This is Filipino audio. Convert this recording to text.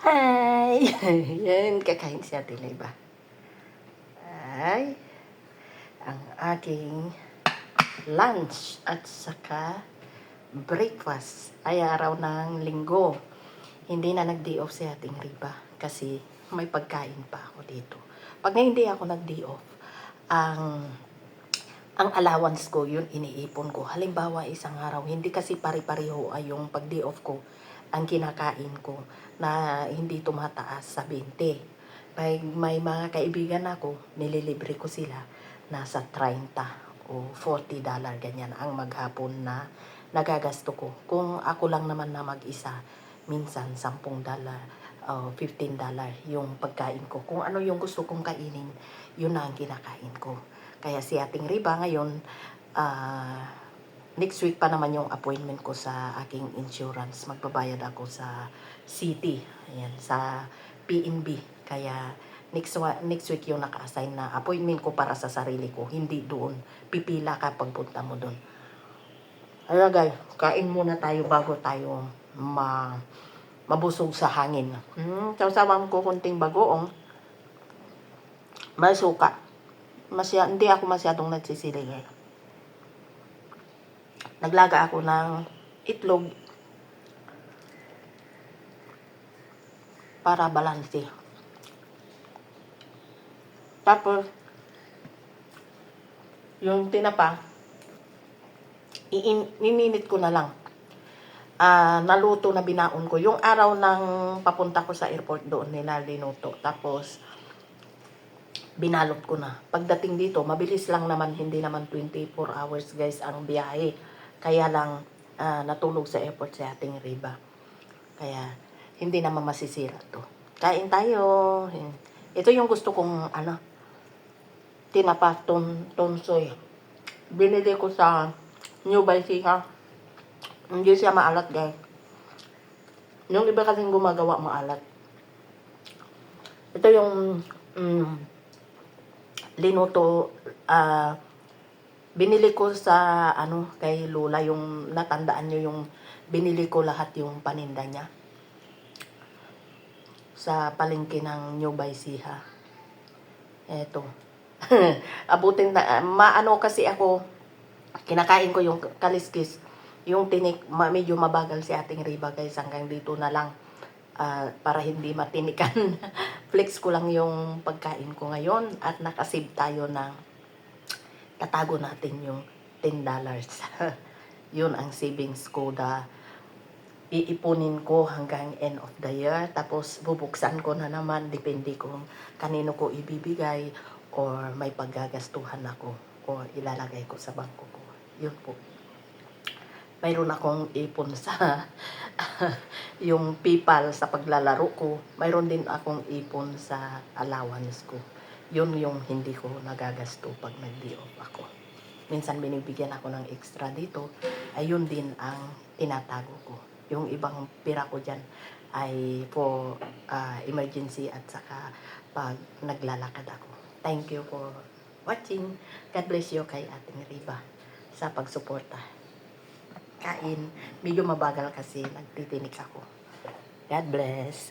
Hi! Yan, kakain si Ate Leba. Ay, ang aking lunch at saka breakfast ay araw ng linggo. Hindi na nag-day off si ating Riba kasi may pagkain pa ako dito. Pag hindi ako nag-day off, ang ang allowance ko, yun iniipon ko. Halimbawa, isang araw, hindi kasi pari-pareho ay yung pag-day off ko ang kinakain ko na hindi tumataas sa 20. May, may mga kaibigan ako, nililibre ko sila nasa 30 o 40 dollar ganyan ang maghapon na nagagasto ko. Kung ako lang naman na mag-isa, minsan 10 dollar o 15 dollar yung pagkain ko. Kung ano yung gusto kong kainin, yun na ang kinakain ko. Kaya si ating Riba ngayon, ah, next week pa naman yung appointment ko sa aking insurance. Magbabayad ako sa city, ayan, sa PNB. Kaya next, next week yung naka-assign na appointment ko para sa sarili ko. Hindi doon. Pipila ka pagpunta mo doon. Ayan guys, kain muna tayo bago tayo ma mabusog sa hangin. Hmm, sawsawan ko kunting bagoong. May suka. Masya, hindi ako masyadong nagsisili ngayon naglaga ako ng itlog para balanse. Tapos, yung tinapa, ininit ko na lang. Ah, naluto na binaon ko. Yung araw ng papunta ko sa airport doon nila linuto. Tapos, binalot ko na. Pagdating dito, mabilis lang naman, hindi naman 24 hours guys ang biyahe. Kaya lang ah, natulog sa airport sa ating Riba. Kaya hindi naman masisira to. Kain tayo. Ito yung gusto kong ano, tinapa ton, tonsoy. Binili ko sa New Balsiha. Hindi siya maalat guys. Yung iba kasing gumagawa maalat. Ito yung mm, linuto ah binili ko sa ano kay Lola yung natandaan nyo yung binili ko lahat yung paninda niya sa palengke ng New Baisiha. Eto. Abutin na maano kasi ako kinakain ko yung kaliskis yung tinik ma, medyo mabagal si ating riba guys hanggang dito na lang ah, para hindi matinikan flex ko lang yung pagkain ko ngayon at nakasave tayo ng tatago natin yung 10 dollars. Yun ang savings ko da iipunin ko hanggang end of the year. Tapos bubuksan ko na naman, depende kung kanino ko ibibigay or may paggagastuhan ako or ilalagay ko sa bangko ko. Yun po. Mayroon akong ipon sa yung PayPal sa paglalaro ko. Mayroon din akong ipon sa allowance ko yun yung hindi ko nagagasto pag nag off ako. Minsan binibigyan ako ng extra dito, ayun din ang tinatago ko. Yung ibang pira ko dyan ay for uh, emergency at saka pag naglalakad ako. Thank you for watching. God bless you kay ating Riba sa pagsuporta. Kain. Medyo mabagal kasi nagtitinik ako. God bless.